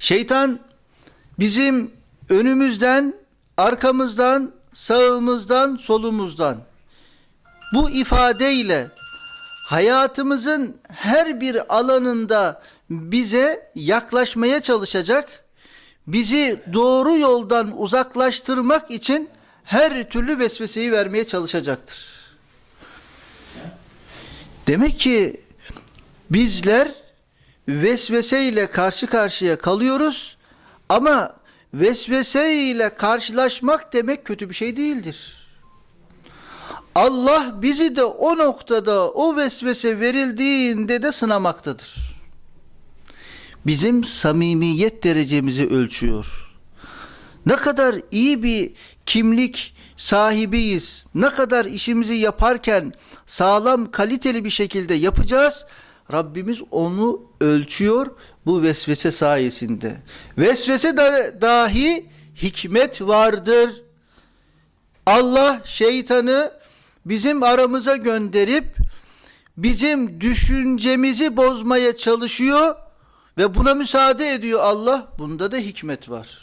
Şeytan bizim önümüzden, arkamızdan, sağımızdan, solumuzdan bu ifadeyle hayatımızın her bir alanında bize yaklaşmaya çalışacak, bizi doğru yoldan uzaklaştırmak için her türlü vesveseyi vermeye çalışacaktır. Demek ki bizler vesveseyle karşı karşıya kalıyoruz ama vesveseyle karşılaşmak demek kötü bir şey değildir. Allah bizi de o noktada o vesvese verildiğinde de sınamaktadır. Bizim samimiyet derecemizi ölçüyor. Ne kadar iyi bir kimlik sahibiyiz, ne kadar işimizi yaparken sağlam, kaliteli bir şekilde yapacağız. Rabbimiz onu ölçüyor bu vesvese sayesinde. Vesvese da, dahi hikmet vardır. Allah şeytanı bizim aramıza gönderip bizim düşüncemizi bozmaya çalışıyor ve buna müsaade ediyor Allah. Bunda da hikmet var.